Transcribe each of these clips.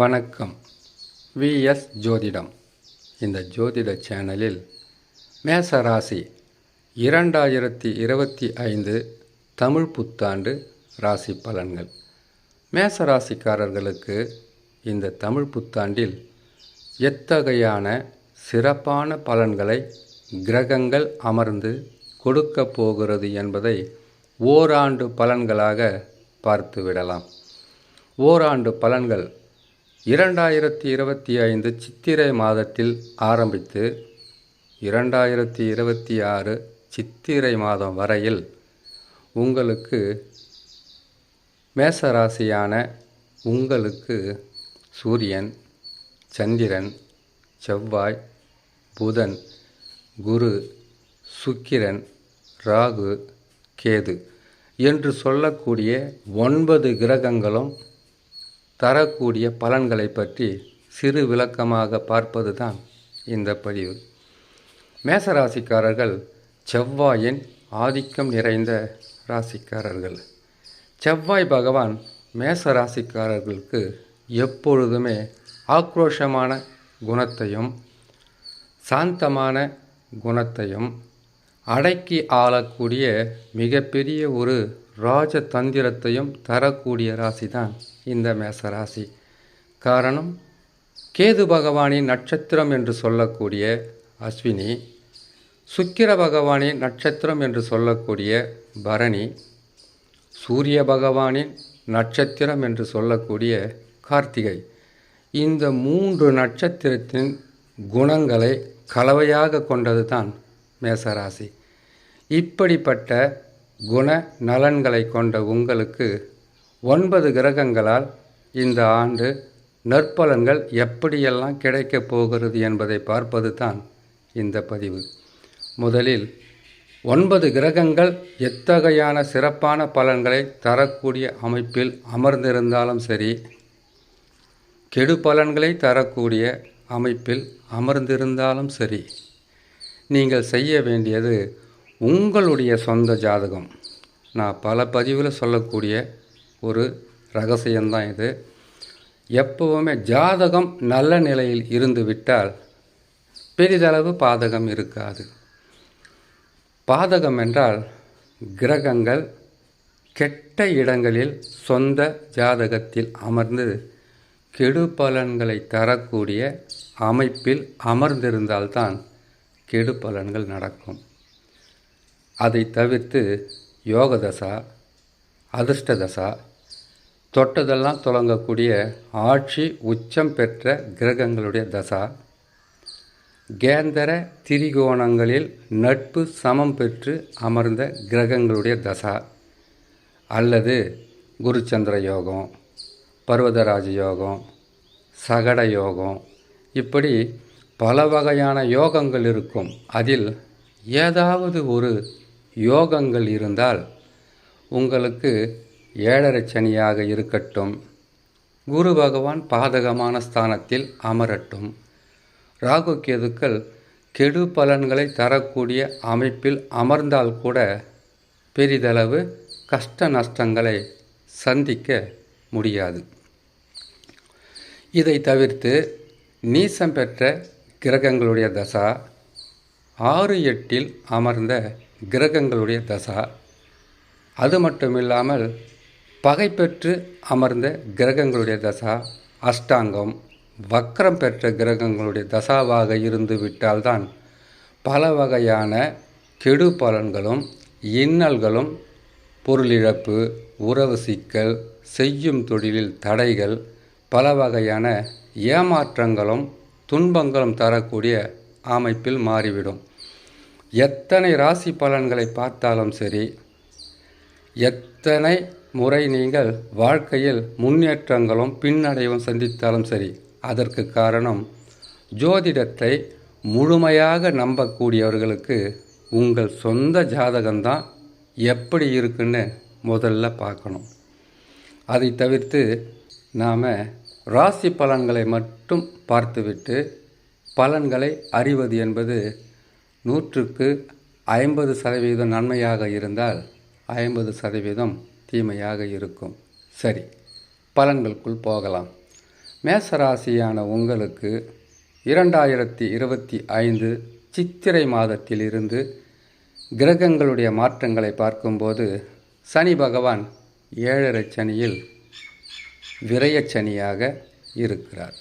வணக்கம். விஎஸ் ஜோதிடம். இந்த ஜோதிட சேனலில் மேசராசி இரண்டாயிரத்தி இருபத்தி ஐந்து தமிழ் புத்தாண்டு ராசி பலன்கள். மேசராசிக்காரர்களுக்கு இந்த தமிழ் புத்தாண்டில் எத்தகையான சிறப்பான பலன்களை கிரகங்கள் அமர்ந்து கொடுக்க போகிறது என்பதை ஓராண்டு பலன்களாக பார்த்து விடலாம் ஓராண்டு பலன்கள் இரண்டாயிரத்தி இருபத்தி ஐந்து சித்திரை மாதத்தில் ஆரம்பித்து இரண்டாயிரத்தி இருபத்தி ஆறு சித்திரை மாதம் வரையில் உங்களுக்கு மேசராசியான உங்களுக்கு சூரியன் சந்திரன் செவ்வாய் புதன் குரு சுக்கிரன் ராகு கேது என்று சொல்லக்கூடிய ஒன்பது கிரகங்களும் தரக்கூடிய பலன்களை பற்றி சிறு விளக்கமாக பார்ப்பது தான் இந்த பதிவு. மேசராசிக்காரர்கள் செவ்வாயின் ஆதிக்கம் நிறைந்த ராசிக்காரர்கள். செவ்வாய் பகவான் மேச ராசிக்காரர்களுக்கு எப்பொழுதுமே ஆக்ரோஷமான குணத்தையும் சாந்தமான குணத்தையும் அடக்கி ஆளக்கூடிய மிகப்பெரிய ஒரு ராஜதந்திரத்தையும் தரக்கூடிய ராசி தான் இந்த மேச ராசி காரணம் கேது பகவானின் நட்சத்திரம் என்று சொல்லக்கூடிய அஸ்வினி சுக்கிர பகவானின் நட்சத்திரம் என்று சொல்லக்கூடிய பரணி சூரிய பகவானின் நட்சத்திரம் என்று சொல்லக்கூடிய கார்த்திகை. இந்த மூன்று நட்சத்திரத்தின் குணங்களை கலவையாக கொண்டது தான் மேசராசி. இப்படிப்பட்ட குண நலன்களை கொண்ட உங்களுக்கு ஒன்பது கிரகங்களால் இந்த ஆண்டு நற்பலன்கள் எப்படியெல்லாம் கிடைக்கப் போகிறது என்பதை பார்ப்பது தான் இந்த பதிவு. முதலில் ஒன்பது கிரகங்கள் எத்தகையான சிறப்பான பலன்களை தரக்கூடிய அமைப்பில் அமர்ந்திருந்தாலும் சரி கெடு பலன்களை தரக்கூடிய அமைப்பில் அமர்ந்திருந்தாலும் சரி நீங்கள் செய்ய வேண்டியது உங்களுடைய சொந்த ஜாதகம். நான் பல பதிவில் சொல்லக்கூடிய ஒரு ரகசியம்தான் இது. எப்பவுமே ஜாதகம் நல்ல நிலையில் இருந்து விட்டால் பெரிதளவு பாதகம் இருக்காது. பாதகம் என்றால் கிரகங்கள் கெட்ட இடங்களில் சொந்த ஜாதகத்தில் அமர்ந்து கெடு பலன்களை தரக்கூடிய அமைப்பில் அமர்ந்திருந்தால்தான் கெடு பலன்கள் நடக்கும். அதை தவிர்த்து யோக தசா அதிர்ஷ்ட தசா தொட்டதெல்லாம் தொடங்கக்கூடிய ஆட்சி உச்சம் பெற்ற கிரகங்களுடைய தசா கேந்தர திரிகோணங்களில் நட்பு சமம் பெற்று அமர்ந்த கிரகங்களுடைய தசா அல்லது குருச்சந்திர யோகம் பர்வதராஜ யோகம் சகட யோகம் இப்படி பல வகையான யோகங்கள் இருக்கும். அதில் ஏதாவது ஒரு யோகங்கள் இருந்தால் உங்களுக்கு ஏழரை சனியாக இருக்கட்டும். குரு பகவான் பாதகமான ஸ்தானத்தில் அமரட்டும். ராகு கேதுக்கள் கெடு பலன்களை தரக்கூடிய அமைப்பில் அமர்ந்தால் கூட பெரிதளவு கஷ்ட நஷ்டங்களை சந்திக்க முடியாது. இதை தவிர்த்து நீசம் பெற்ற கிரகங்களுடைய தசா ஆறு எட்டில் அமர்ந்த கிரகங்களுடைய தசா. அது மட்டுமில்லாமல் பகை பெற்று அமர்ந்த கிரகங்களுடைய தசா அஷ்டாங்கம் வக்கரம் பெற்ற கிரகங்களுடைய தசாவாக இருந்து விட்டால்தான் பல வகையான கெடு பலன்களும் இன்னல்களும் பொருளிழப்பு உறவு சிக்கல் செய்யும் தொழிலில் தடைகள் பல வகையான ஏமாற்றங்களும் துன்பங்களும் தரக்கூடிய அமைப்பில் மாறிவிடும். எத்தனை ராசி பலன்களை பார்த்தாலும் சரி எத்தனை முறை நீங்கள் வாழ்க்கையில் முன்னேற்றங்களும் பின்னடைவும் சந்தித்தாலும் சரி அதற்கு காரணம் ஜோதிடத்தை முழுமையாக நம்பக்கூடியவர்களுக்கு உங்கள் சொந்த ஜாதகம்தான் எப்படி இருக்குன்னு முதல்ல பார்க்கணும். அதை தவிர்த்து நாம் ராசி பலன்களை மட்டும் பார்த்துவிட்டு பலன்களை அறிவது என்பது நூற்றுக்கு ஐம்பது சதவீதம் நன்மையாக இருந்தால் ஐம்பது சதவீதம் தீமையாக இருக்கும். சரி பலன்களுக்குள் போகலாம். மேசராசியான உங்களுக்கு இரண்டாயிரத்தி இருபத்தி ஐந்து சித்திரை மாதத்திலிருந்து கிரகங்களுடைய மாற்றங்களை பார்க்கும்போது சனி பகவான் ஏழரை சனியில் விரயச்சனியாக இருக்கிறார்.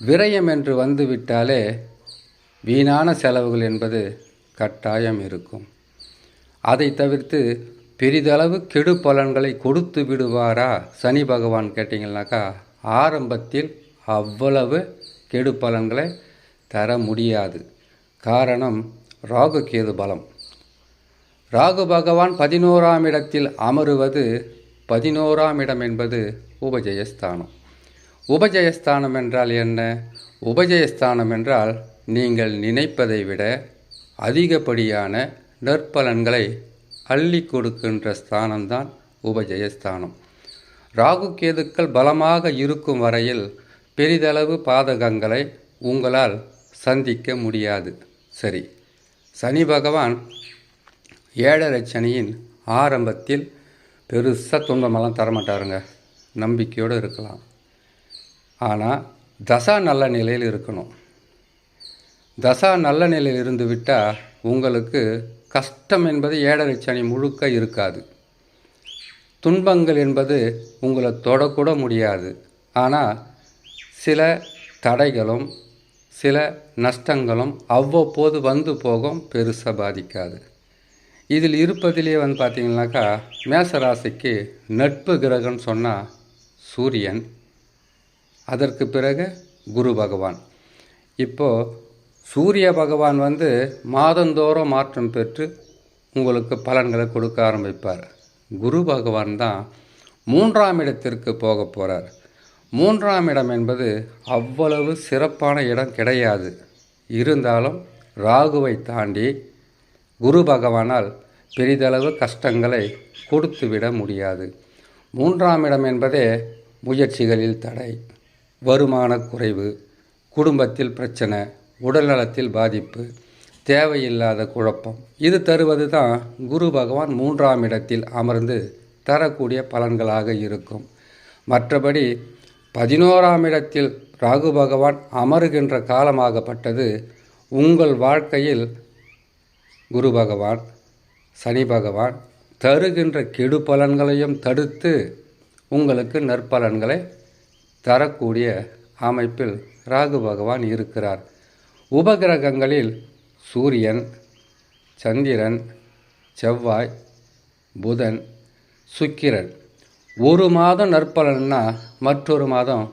விரயம் என்று வந்துவிட்டாலே வீணான செலவுகள் என்பது கட்டாயம் இருக்கும். அதை தவிர்த்து பெரிதளவு கெடு பலன்களை கொடுத்து விடுவாரா? சனி பகவான் கேட்டிங்கனாக்கா ஆரம்பத்தில் அவ்வளவு கெடு பலன்களை தர முடியாது. காரணம் ராகு கேது பலம். ராகு பகவான் பதினோராம் இடத்தில் அமருவது பதினோராம் இடம் என்பது உபஜயஸ்தானம். உபஜயஸ்தானம் என்றால் என்ன? உபஜயஸ்தானம் என்றால் நீங்கள் நினைப்பதை விட அதிகப்படியான நற்பலன்களை அள்ளி கொடுக்கின்ற ஸ்தானம்தான் உபஜயஸ்தானம். ராகு கேதுக்கள் பலமாக இருக்கும் வரையில் பெரிதளவு பாதகங்களை உங்களால் சந்திக்க முடியாது. சரி சனி பகவான் ஏழரை சனியின் ஆரம்பத்தில் பெருசாக துன்பமெல்லாம் தரமாட்டாருங்க. நம்பிக்கையோடு இருக்கலாம். ஆனால் தசா நல்ல நிலையில் இருக்கணும். தசா நல்ல நிலையில் இருந்து விட்டால் உங்களுக்கு கஷ்டம் என்பது ஏழரை சனி முழுக்க இருக்காது. துன்பங்கள் என்பது உங்களை தொடக்கூட முடியாது. ஆனால் சில தடைகளும் சில நஷ்டங்களும் அவ்வப்போது வந்து போகும் பெருசாக பாதிக்காது. இதில் இருப்பதிலே வந்து பார்த்தீங்கன்னாக்கா மேசராசிக்கு நட்பு கிரகம்னு சொன்னால் சூரியன் அதற்கு பிறகு குரு பகவான். இப்போது சூரிய பகவான் வந்து மாதந்தோறும் மாற்றம் பெற்று உங்களுக்கு பலன்களை கொடுக்க ஆரம்பிப்பார். குரு பகவான் தான் மூன்றாம் இடத்திற்கு போக போகிறார் மூன்றாம் இடம் என்பது அவ்வளவு சிறப்பான இடம் கிடையாது. இருந்தாலும் ராகுவை தாண்டி குரு பகவானால் பெரிதளவு கஷ்டங்களை கொடுத்து விட முடியாது. மூன்றாம் இடம் என்பதே முயற்சிகளில் தடை. வருமான குறைவு குடும்பத்தில் பிரச்சனை உடல்நலத்தில் பாதிப்பு தேவையில்லாத குழப்பம். இது தருவது தான் குரு பகவான் மூன்றாம் இடத்தில் அமர்ந்து தரக்கூடிய பலன்களாக இருக்கும். மற்றபடி பதினோராம் இடத்தில் ராகு பகவான் அமருகின்ற காலமாகப்பட்டது உங்கள் வாழ்க்கையில் குரு பகவான் சனி பகவான் தருகின்ற கெடு பலன்களையும் தடுத்து உங்களுக்கு நற்பலன்களை தரக்கூடிய அமைப்பில் ராகு பகவான் இருக்கிறார். உபகிரகங்களில் சூரியன் சந்திரன் செவ்வாய் புதன் சுக்கிரன். ஒரு மாதம் நற்பலன்னா மற்றொரு மாதம்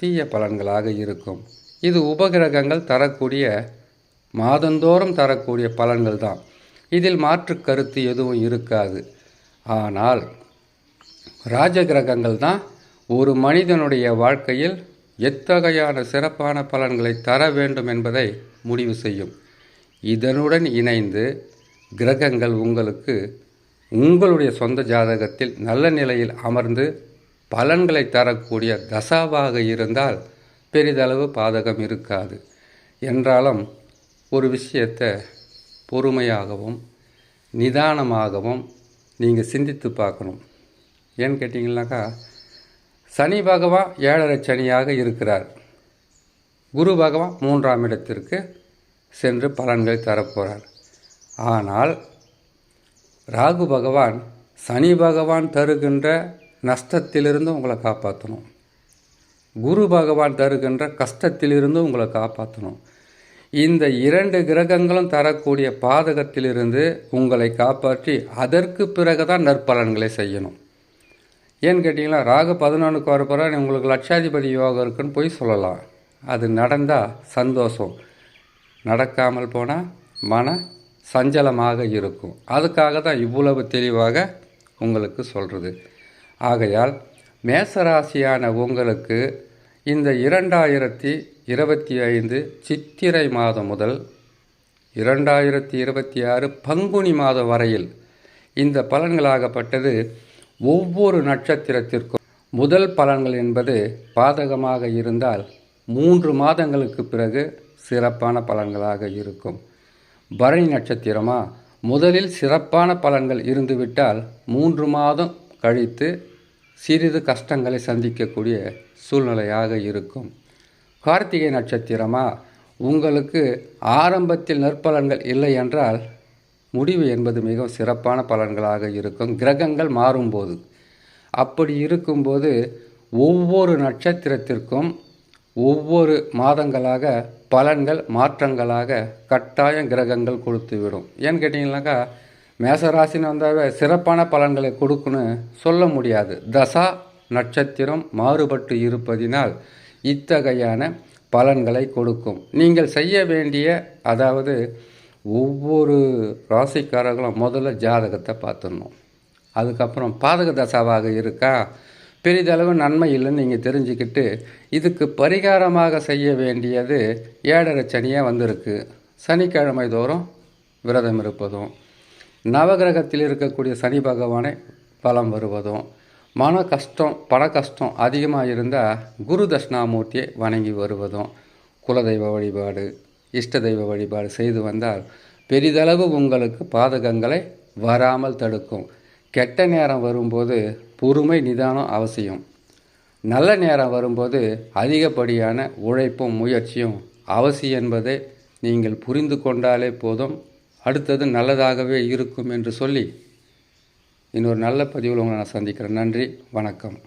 தீய பலன்களாக இருக்கும். இது உபகிரகங்கள் தரக்கூடிய மாதந்தோறும் தரக்கூடிய பலன்கள் தான். இதில் மாற்று கருத்து எதுவும் இருக்காது. ஆனால் ராஜகிரகங்கள் தான் ஒரு மனிதனுடைய வாழ்க்கையில் எத்தகையான சிறப்பான பலன்களை தர வேண்டும் என்பதை முடிவு செய்யும். இதனுடன் இணைந்து கிரகங்கள் உங்களுக்கு உங்களுடைய சொந்த ஜாதகத்தில் நல்ல நிலையில் அமர்ந்து பலன்களை தரக்கூடிய தசாவாக இருந்தால் பெரிதளவு பாதகம் இருக்காது. என்றாலும் ஒரு விஷயத்தை பொறுமையாகவும் நிதானமாகவும் நீங்கள் சிந்தித்து பார்க்கணும். ஏன்னு கேட்டிங்கனாக்கா சனி பகவான் ஏழரை சனியாக இருக்கிறார். குரு பகவான் மூன்றாம் இடத்திற்கு சென்று பலன்களை தரப்போகிறார் ஆனால் ராகு பகவான் சனி பகவான் தருகின்ற நஷ்டத்திலிருந்து உங்களை காப்பாற்றணும் குரு பகவான் தருகின்ற கஷ்டத்திலிருந்து உங்களை காப்பாற்றணும் இந்த இரண்டு கிரகங்களும் தரக்கூடிய பாதகத்திலிருந்து உங்களை காப்பாற்றி அதற்கு பிறகு தான் நற்பலன்களை செய்யணும். ஏன்னு கேட்டிங்கன்னா ராகு பதினொன்றுக்கு வரப்போகிற உங்களுக்கு லட்சாதிபதி யோகம் இருக்குன்னு போய் சொல்லலாம். அது நடந்தால் சந்தோஷம். நடக்காமல் போனால் மன சஞ்சலமாக இருக்கும். அதுக்காக தான் இவ்வளவு தெளிவாக உங்களுக்கு சொல்கிறது ஆகையால் மேசராசியான உங்களுக்கு இந்த இரண்டாயிரத்தி இருபத்தி ஐந்து சித்திரை மாதம் முதல் இரண்டாயிரத்தி இருபத்தி ஆறு பங்குனி மாதம் வரையில் இந்த பலன்களாகப்பட்டது ஒவ்வொரு நட்சத்திரத்திற்கும் முதல் பலன்கள் என்பது பாதகமாக இருந்தால் மூன்று மாதங்களுக்கு பிறகு சிறப்பான பலன்களாக இருக்கும். பரணி நட்சத்திரமா? முதலில் சிறப்பான பலன்கள் இருந்துவிட்டால் மூன்று மாதம் கழித்து சிறிது கஷ்டங்களை சந்திக்கக்கூடிய சூழ்நிலையாக இருக்கும். கார்த்திகை நட்சத்திரமா? உங்களுக்கு ஆரம்பத்தில் நற்பலன்கள் இல்லை என்றால் முடிவு என்பது மிகவும் சிறப்பான பலன்களாக இருக்கும். கிரகங்கள் மாறும்போது. அப்படி இருக்கும்போது ஒவ்வொரு நட்சத்திரத்திற்கும் ஒவ்வொரு மாதங்களாக பலன்கள் மாற்றங்களாக கட்டாயம் கிரகங்கள் கொடுத்துவிடும். ஏன்னு கேட்டிங்கனாக்கா மேசராசின்னு வந்தாவே சிறப்பான பலன்களை கொடுக்குன்னு சொல்ல முடியாது. தசா நட்சத்திரம் மாறுபட்டு இருப்பதினால் இத்தகையான பலன்களை கொடுக்கும். நீங்கள் செய்ய வேண்டிய அதாவது ஒவ்வொரு ராசிக்காரர்களும் முதல்ல ஜாதகத்தை பார்த்துடணும். அதுக்கப்புறம் பாதக தசாவாக இருக்கா? பெரிதளவு நன்மை இல்லைன்னு நீங்கள் தெரிஞ்சுக்கிட்டு இதுக்கு பரிகாரமாக செய்ய வேண்டியது ஏழரை சனியாக வந்திருக்கு. சனிக்கிழமை தோறும் விரதம் இருப்பதும் நவகிரகத்தில் இருக்கக்கூடிய சனி பகவானை பலம் வருவதும் மன கஷ்டம் பண கஷ்டம் அதிகமாக இருந்தால் குரு தட்சிணாமூர்த்தியை வணங்கி வருவதும் குலதெய்வ வழிபாடு இஷ்ட தெய்வ வழிபாடு செய்து வந்தால் பெரிதளவு உங்களுக்கு பாதகங்களை வராமல் தடுக்கும். கெட்ட நேரம் வரும்போது பொறுமை நிதானம் அவசியம். நல்ல நேரம் வரும்போது அதிகப்படியான உழைப்பும் முயற்சியும் அவசியம் என்பதை நீங்கள் புரிந்து கொண்டாலே போதும். அடுத்தது நல்லதாகவே இருக்கும் என்று சொல்லி இன்னொரு நல்ல பதிவில் உங்களை நான் சந்திக்கிறேன். நன்றி வணக்கம்.